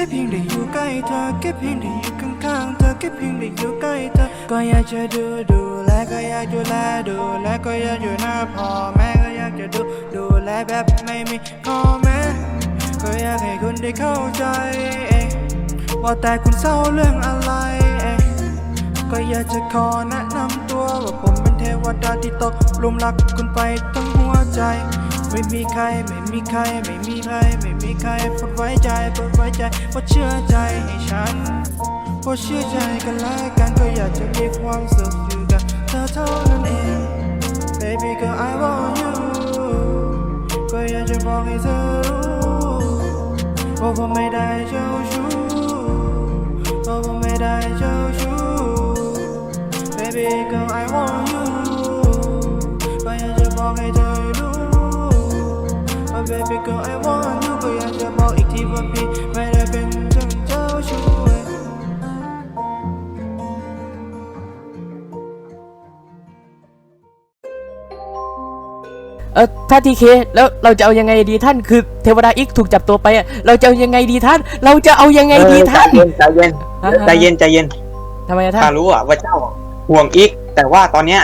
ค่เพียงได้อยู่ใกล้เธอแค่เพียงได้อยู่ข้างๆเธอแค่เพียงได้อยู่ใกล้เธอ ก็อยากจะดูดูแลก็อยากดูแลดูแลก็อยากอยู่หน้าพ่อแม่ก็อยากจะดูดูแลแบบไม่มีข้อแม้ก็อยากให้คุณได้เข้าใจเองว่าแต่คุณเศร้าเรื่องอะไรเองก็อยากจะขอแนะนำตัวว่าผมเป็นเทวดาที่ตกหลุมรักคุณไปทั้งหัวใจ ไม่มีใครไม่มีใครไม่มีใครไม่มีใครโปรดไว้ใจโปรดไว้ใจโปรดเชื่อใจให้ฉันโปรดเชื่อใจกันและกันก็อยากจะมีความสุขอยู่กับเธอเท่านั้นเอง baby girl I want you ก็อยากจะบอกให้เธอรู้ว่าผมไม่ได้เจ้าชู้ว่าผมไม่ได้เจ้าชู้ baby girl I want baby girl I want you ก็อยากจะบอกอีกทีว่าพี่ไม่ได้เป็นเจ้าเจ้าชู้เออถ้าทีเคแล้วเราจะเอายังไงดีท่านคือเทวดาอิกถูกจับตัวไปอะเราจะเอายังไงดีท่าน เราจะเอายังไงดีท่าน เออใจเย็นฮะ ใจเย็นใจเย็นทำไมอะข้าท่านรู้อะว่าเจ้าห่วงอีก แต่ว่าตอนเนี้ย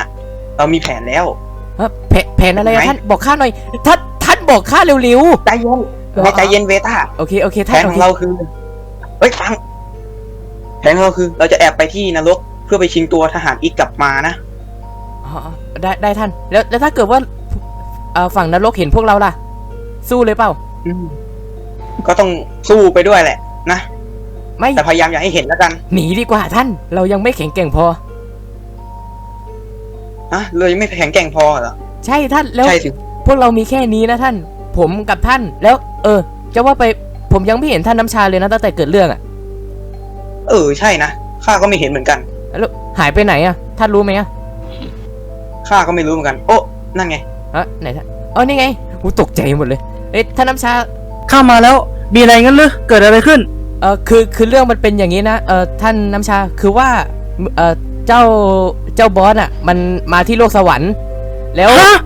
เรามีแผนแล้วเอ้อแผแผนอะไรอะไหนท่านบอกข้าหน่อยท่านท่าน บอกข้าเร็วใจเย็นให้ใจเย็นเวต้าๆ โอเค โอเคแผท่านนโอของเคเราคือเฮ้ยฟังแผนของเราคือ เราจะแอบไปที่นรกเพื่อไปชิงตัวทหารอีกกลับมานะอ๋อได้ได้ท่าน แล้วแล้วถ้าเกิดว่าเอ่อฝั่งนรกเห็นพวกเราล่ะ สู้เลยเปล่า อืมก็ต้องสู้ไปด้วยแหละ นะไม่ แต่พยายามอย่าให้เห็นแล้วกันหนีดีกว่าท่าน เรายังไม่แข็งแกร่งพอฮะเรายังไม่แข็งแกร่งพอเหรอใช่ท่านแล้วใช่สิ พวกเรามีแค่นี้นะท่าน ผมกับท่าน แล้ว เออ จะว่าไปผมยังไม่เห็นท่านน้ำชาเลยนะตั้งแต่เกิดเรื่องอะเออใช่นะข้าก็ไม่เห็นเหมือนกัน แล้วหายไปไหนอะท่านรู้ไหมอะข้าก็ไม่รู้เหมือนกัน โอ้นั่นไงฮะไหนท่านอ๋อนี่ไงกูตกใจหมดเลยเอ๊ะท่านน้ำชาเข้ามาแล้ว มีอะไรงั้นหรือเกิดอะไรขึ้น เออคือคือเรื่องมันเป็นอย่างนี้นะเออท่านน้ำชาคือว่าเออเจ้าเจ้าบอสอะมันมาที่โลกสวรรค์ แล้วฮะ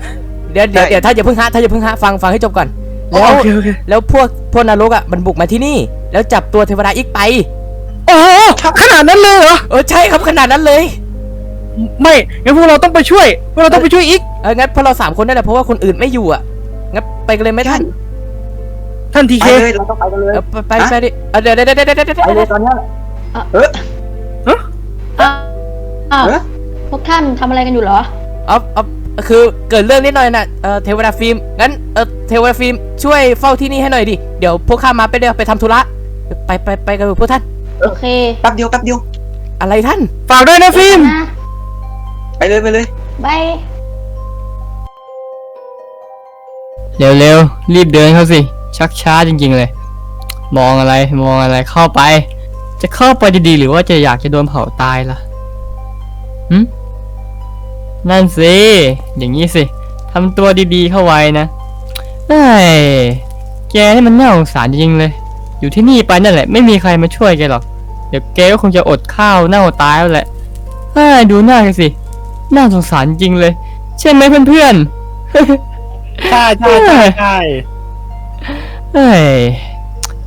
เดี๋ยวเดี๋ยวใช่เดี๋ยวท่านอย่าเพิ่งฮะท่านอย่าเพิ่งฮะฟังฟังให้จบก่อนอ๋อแล้วโอเคโอเคแล้วพวกพวกนรกอะมันบุกมาที่นี่ แล้วจับตัวเทวดาอีกไปโอ้โหขนาดนั้นเลยเหรอเออใช่ครับขนาดนั้นเลย ไม่งั้นพวกเราต้องไปช่วยพวกเราต้องไปช่วยอีกเอองั้นพวกเราสามคนนั่นแหละเพราะว่าคนอื่นไม่อยู่อะงั้นไปกันเลยไหมท่าน ท่านทีไปเคเลยเราต้องไปกันเลยเออไปไปฮะไปดิเออเดี๋ยวเดี๋ยวเดี๋ยวเดี๋ยวเดี๋ยวเดี๋ยวไปเลยตอนเนี้ยเอออ้าวอ้าวเอ๊ะพวกท่านทำอะไรกันอยู่เหรอเอาเอา คือเกิดเรื่องนิดหน่อยนะเออเทวดาฟิล์มงั้นเออเทวดาฟิล์มช่วยเฝ้าที่นี่ให้หน่อยดิเดี๋ยวพวกข้ามาไปเดี๋ยวไปทำธุระไปไปไปกันเถอะพวกท่าน โอเคแป๊บเดียวแป๊บเดียว อะไรท่านฝากด้วยนะฟิล์มนะไปเลยไปเลย บายเร็วๆรีบเดินเข้าสิ ชักช้าจริง ๆ เลย มองอะไรมองอะไรเข้าไป จะเข้าไปดีๆ หรือว่าจะอยากจะโดนเผาตายล่ะหึ นั่นสิ อย่างนี้สิทำตัวดีๆเข้าไว้นะเอ้ยแกนี่มันน่าสงสารจริงๆเลย อยู่ที่นี่ไปนั่นแหละ ไม่มีใครมาช่วยแกหรอก เดี๋ยวแกก็คงจะอดข้าวเน่าตายแล้วแหละเอ้ยดูหน้าแกสิ น่าสงสารจริงเลย ใช่ไหมเพื่อนๆใช่ใช่ใช่ใช่เอ้ย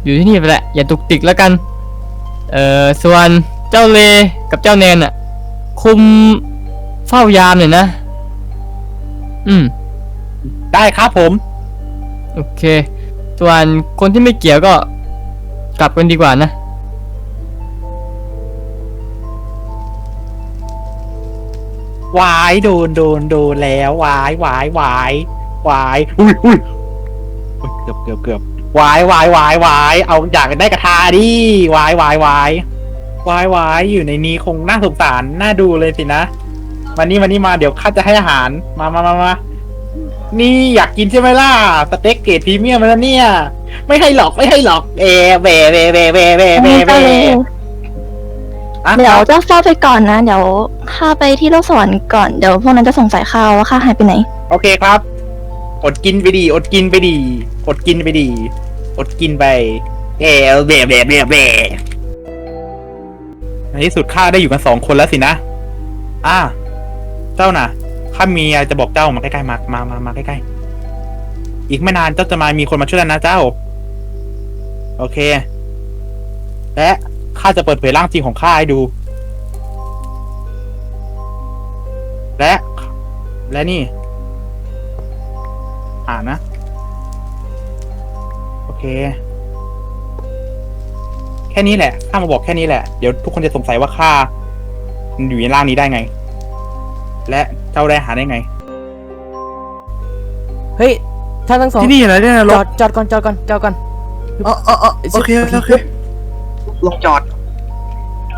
อยู่ที่นี่ไปแหละ อย่าตุกติกแล้วกัน เอ่อส่วนเจ้าเลกับเจ้าแนนอะคุม เฝ้ายามหน่อยนะ อืม ได้ครับผม โอเค ส่วนคนที่ไม่เกี่ยวก็กลับกันดีกว่านะ วายโดนโดนโดนแล้ววายวายวายวายอุ้ยอุ้ยอุ๊ยเกือบเกือบเกือบวายวายวายวายเอาอยากได้กระทาดิวายวายวายวายวายอยู่ในนี้คงน่าสงสารน่าดูเลยสินะ วันนี้วันนี้มาเดี๋ยวข้าจะให้อาหารมามามามานี่อยากกินใช่ไหมล่ะสเต็กเกรดพรีเมียมแล้วเนี่ย ไม่ให้หรอกไม่ให้หรอกเอเบเบเบเบเบเบเบอะเดี๋ยวเจ้าเฝ้าไปก่อนนะ เดี๋ยวข้าไปที่โลกสวรรค์ก่อนเดี๋ยวพวกนั้นจะสงสัยข้าว่าข้าหายไปไหน โอเคครับ อดกินไปดี อดกินไปดี อดกินไปดี อดกินไปเอลเบะเบะเบะเบะในที่สุดข้าได้อยู่กันสองคนแล้วสินะ อ่า เจ้าน่ะข้ามีอะไรจะบอกเจ้ามาใกล้ๆมามามามาใกล้ๆอีกไม่นานเจ้าจะมามีคนมาช่วยแล้วนะเจ้า โอเค และข้าจะเปิดเผยร่างจริงของข้าให้ดู และ และนี่ อ่านนะ โอเค แค่นี้แหละข้ามาบอกแค่นี้แหละ เดี๋ยวทุกคนจะสงสัยว่าข้ามันอยู่ในร่างนี้ได้ไง และเจ้าได้หาได้ไง เฮ้ยท่านทั้งสองที่นี่เหรอเนี่ยนรจอกดจอดก่อนจอดก่อนจอดก่อน อ๋ออ๋ออ๋อโอเคโอเคลงจอด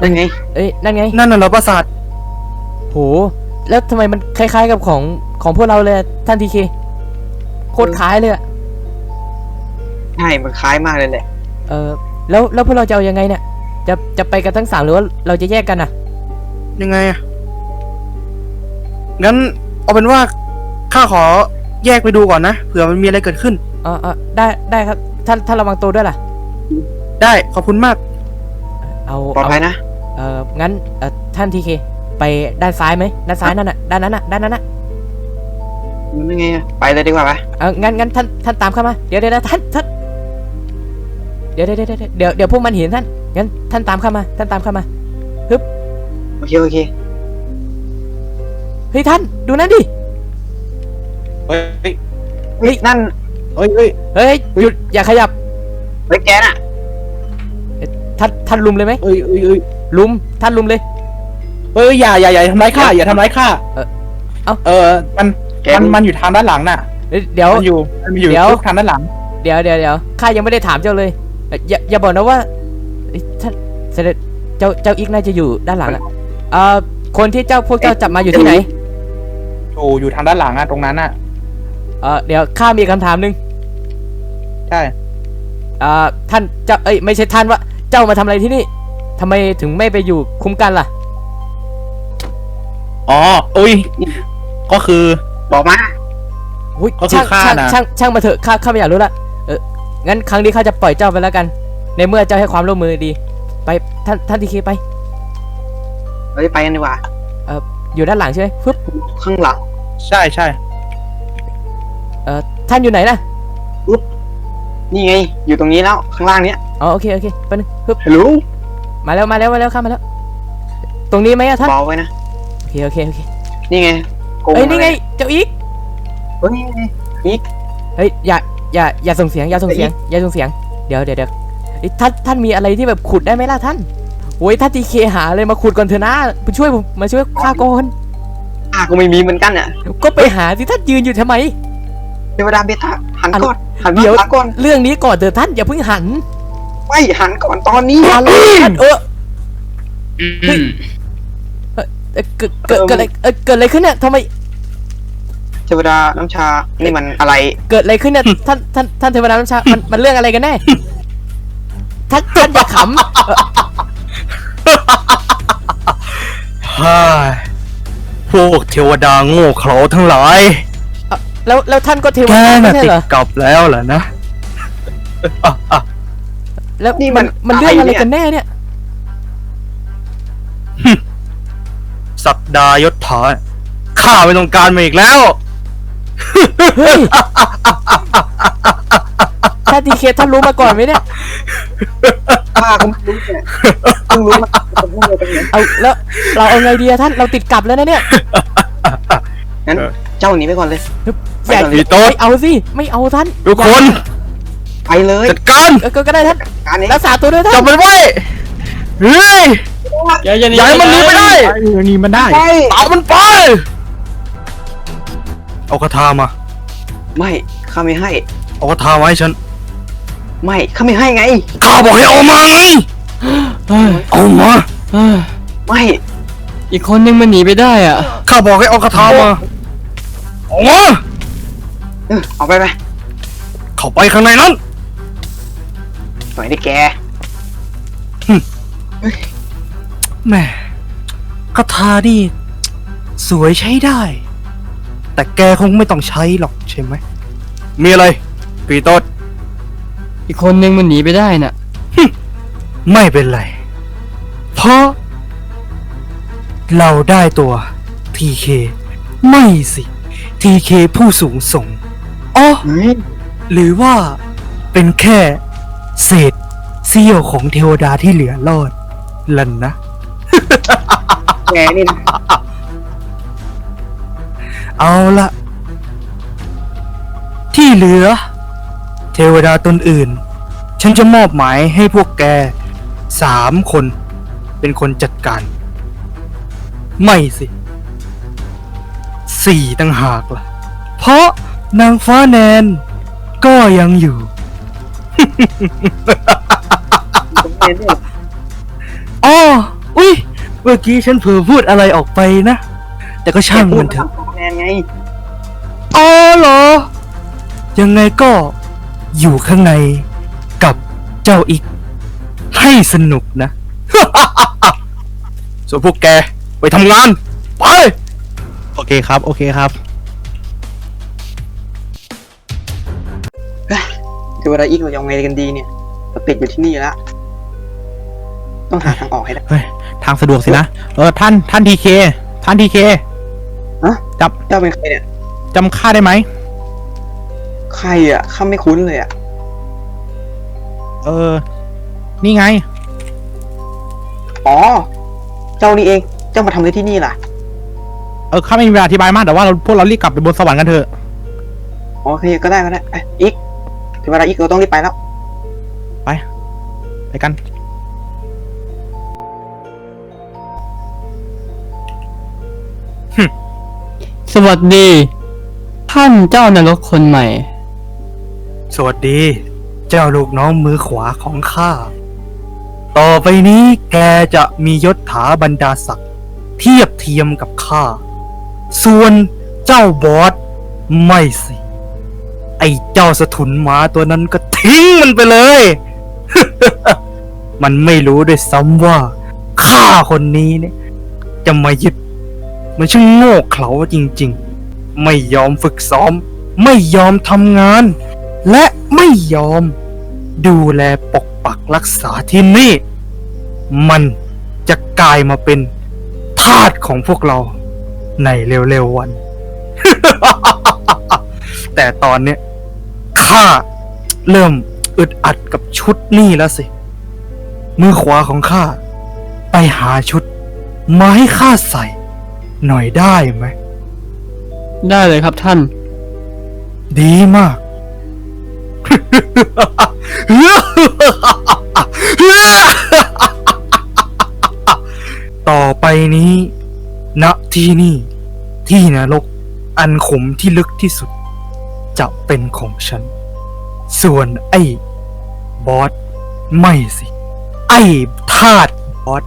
นั่นไง เอ้ยนั่นไงนั่นน่ะเหรอปราสาทโหแล้วทำไมมันคล้ายๆกับของของพวกเราเลยอะท่านทีเคโคตรคล้ายเลยอะใช่ มันคล้ายมากเลยแหละ เออแล้วแล้วพวกเราจะเอายังไงเนี่ยจะจะไปกันทั้งสามหรือว่าเราจะแยกกันอะยังไงอะ งั้นเอาเป็นว่าข้าขอแยกไปดูก่อนนะเผื่อมันมีอะไรเกิดขึ้น เออเออได้ได้ครับท่านท่านระวังตัวด้วยล่ะ ได้ขอบคุณมาก เอาปลอดเอาภัยนะ เอองั้นเออท่านทีเคไปด้านซ้ายไหมด้านซ้ายนั่นน่ะด้านนั้นน่ะด้านนั้นน่ะนั่นไงอะไปเลยดีกว่าปะเอองั้นงั้นท่านท่านตามเข้ามาเดี๋ยวเดี๋ยวเดี๋ยวท่านท่านเดี๋ยวเดี๋ยวเดี๋ยวเดี๋ยวเดี๋ยวเดี๋ยวพวกมันเห็นท่านงั้นท่านตามเข้ามา ท่านตามเข้ามาโอเคโอเค เฮ้ยท่านดูนั่นดิเฮ้ยเฮ้ยเฮ้ยนั่นเฮ้ยเฮ้ยเฮ้ยหยุดอย่าขยับเฮ้ยแกน่ะท่านท่านลุมเลยไหมเฮ้ยเฮ้ยเฮ้ยลุมท่านลุมเลยเฮ้ยอย่าอย่าอย่าทำร้ายข้าอย่าทำร้ายข้าเอ่อเอ้าเออมันแกมันดูมันอยู่ทางด้านหลังน่ะเอ้ยเดี๋ยวมันอยู่มันอยู่เดี๋ยวทางด้านหลัง เดี๋ยวเดี๋ยวเดี๋ยวข้ายังไม่ได้ถามเจ้าเลยเอ่ออย่าอย่าบอกนะว่าเอ้ยท่านเสด็จเจ้าเจ้าอีกน่าจะอยู่ด้านหลังอะเอ่อคนที่เจ้าพวกเจ้าจับมาอยู่ที่ไหน อยู่อยู่ทางด้านหลังอะตรงนั้นอะเอ่อเดี๋ยวข้ามีคำถามหนึ่งใช่ เอ่อท่านเจ้าเอ้ยไม่ใช่ท่านว่าเจ้ามาทำอะไรที่นี่ทำไมถึงไม่ไปอยู่คุ้มกันล่ะ อ๋อ อุ้ย ก็คือ บอกมา อุ๊ยก็คือช่างฆ่าช่างน่ะช่างช่างมาเถอะข้าข้าไม่อยากรู้ละเอองั้นครั้งนี้ข้าจะปล่อยเจ้าไปแล้วกัน ในเมื่อเจ้าให้ความร่วมมือดี ไปท่านท่านทีเคไปเราจะไปกันดีกว่าอ ยู่ด้านหลังใช่ไหมฟึบข้างหลัง ใช่ใช่เอ่อท่านอยู่ไหนนะนี่ไง อยู่ตรงนี้แล้ว ข้างล่างเนี้ยอ๋อโอเคโอเคไปบนึงฟึบฮัลโหลมาแล้วมาแล้วมาแล้วข้ามมาแล้ว ตรงนี้ไหมอะท่านเบาไว้นะ โอเคโอเคโอเคนี่ไงโกงเอ้ยนี่ไงอะรเจ้าอีกเฮ้ยนี่ไงเฮ้ยอย่าอย่าอย่าส่งเสียงอย่าส่งเสียงอย่าส่งเสียงเดี๋ยวเดี๋ยวเดี๋ยวเอ้ยท่านท่านมีอะไรที่แบบขุดได้ไหมล่ะท่าน โอ้ยท่านทีเคหาเลยมาขุดก่อนเถอะนะมาช่วยผมมาช่วยข้าก่อนอะก็ไม่มีเหมือนกันอะก็ไปหาสิท่านยืนอยู่ทำไมเทวดาเบต้าหันอะไรก่อนหันมาเดี๋ยวหันก่อนเรื่องนี้ก่อนเถอะท่านอย่าเพิ่งหันไม่หันก่อนตอนนี้อะไรท่านเออเฮ้ยเอ่อเอ่อเกิดเกิดเกิดอะไรเอ่อเกิดอะไรขึ้นเนี่ยทำไมเทวดาน้ำชา นี่มันอะไร เกิดอะไรขึ้นเนี่ยท่านท่านท่านเทวดาน้ำชา มันมันเรื่องอะไรกันแน่ ท่านท่านอย่าขำเอ่อ ฮ่าพวกเทวดาโง่เขลาทั้งหลาย แล้วแล้วท่านก็เทวแกดาไม่น่ะใช่ติเหรดอกับแล้วเหรอนะอะอะแล้วนี่มัมันนมันเรื่องอะไรอะไรเนี่ย กันแน่เนี่ยสักดายศถาข้าไม่ต้องการมาอีกแล้ว เฮ้ย ท่านทีเคท่านรู้มาก่อนไหมเนี่ยข้าก็ไม่รู้เนี่ยเพิ่งรู้มาก่องตรงไหนเอาแล้วเราเอาไงดีอะท่านเราติดกลับแล้วนะเนี่ยงั้นเจ้าหนีไปก่อนเลยอย่าไปก่อนพี่โต๊ดไม่เอาสิไม่เอาท่านทุกคนไปเลยจัดการเออก็ก็ได้ท่านการนี้รักษาตัวด้วยท่าจับนมันไว้เฮ้ย อย่าอย่าหนีอย่าให้มันหนีไปได้ หนีมันได้ไปตามมันไป เอาคาถามา ไม่ข้าไม่ให้เอาคาถามาให้ฉัน ไม่ข้าไม่ให้ไง ข้าบอกให้เอามาไงเฮ้ยเอามาเฮ้ยไม่อีกคนนึงมันหนีไปได้อะ ข้าบอกให้เอาคาถามาเอามาเออเอาไปไปเข้าไปข้างในนั้นหน่อยดิแกแหม่คาถานี่ สวยใช้ได้ แต่แกคงไม่ต้องใช้หรอกใช่ไหม มีอะไรปีโตด อีกคนนึงมันหนีไปได้น่ะ ไม่เป็นไร เพราะ เราได้ตัวทีเคไม่สิทีเคผู้สูงส่งอ๋อเฮ้ยหรือว่าเป็นแค่เศษเสี้ยวของเทวดาที่เหลือรอดลันนะแกนี่นะเอาละที่เหลือ เทวดาตนอื่น ฉันจะมอบหมายให้พวกแกสามคนเป็นคนจัดการ ไม่สิสี่ตั้งหากล่ะ เพราะนางฟ้าแนน ก็ยังอยู่ อ๋อ อุ้ย เมื่อกี้ฉันเผลอพูดอะไรออกไปนะ แต่ก็ช่างมันเถอะ แนนไง อ๋อเหรอ ยังไงก็ อยู่ข้างในกับเจ้าอีก ให้สนุกนะ ส่วนพวกแกไปทำงาน ไป โอเคครับ โอเคครับเทวดาอีกเราจะเอาไงกันดีเนี่ยเราติดอยู่ที่นี่แล้วต้องหาทางออกให้ได้ เฮ้ย ทางสะดวกสินะ เออ ท่าน ท่านทีเค ท่านทีเคฮะจเจ้าเป็นใครเนี่ยำจำข้าได้ไหม ใครอะข้าไม่คุ้นเลยอะ เออ นี่ไง อ๋อ เจ้านี่เอง เจ้ามาทำอะไรที่นี่ล่ะ เออข้าไม่มีเวลาอธิบายมากแต่ว่าเราพวกเรารีบกลับไปบนสวรรค์กันเถอะ โอเคก็ได้ก็ได้ไปอีกเทวดาอีกเราต้องรีบไปแล้ว ไปกัน สวัสดี ท่านเจ้านรกคนใหม่ สวัสดี เจ้าลูกน้องมือขวาของข้า ต่อไปนี้แกจะมียศถาบรรดาศักดิ์เทียบเทียมกับข้า ส่วนเจ้าบอสไม่สิ ไอ้เจ้าสะทุนหมาตัวนั้นก็ทิ้งมันไปเลย มันไม่รู้ด้วยซ้ำว่าข้าคนนี้เนี่ย จะมายึด มันช่างโง่เขลาจริง ๆ ไม่ยอมฝึกซ้อม ไม่ยอมทำงาน ไม่ยอม ดูแลปกปักรักษาที่นี่ มันจะกลายมาเป็นทาสของพวกเราในเร็วๆวัน แต่ตอนเนี้ยข้าเริ่มอึดอัดกับชุดนี่แล้วสิ มือขวาของข้าไปหาชุดมาให้ข้าใส่ หน่อยได้ไหม ได้เลยครับท่าน ดีมาก ต่อไปนี้ณที่นี่ ที่นรก อันขมที่ลึกที่สุด จะเป็นของฉัน ส่วนไอ้ บอส ไม่สิ ไอ้ทาสบอส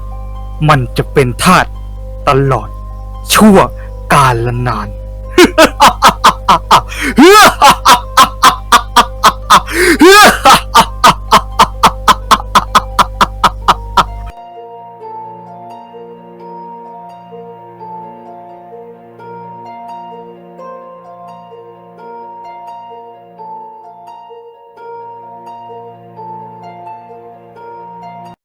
มันจะเป็นทาสตลอด ชั่วกาลนานาฮ่าฮ่ 哈 哈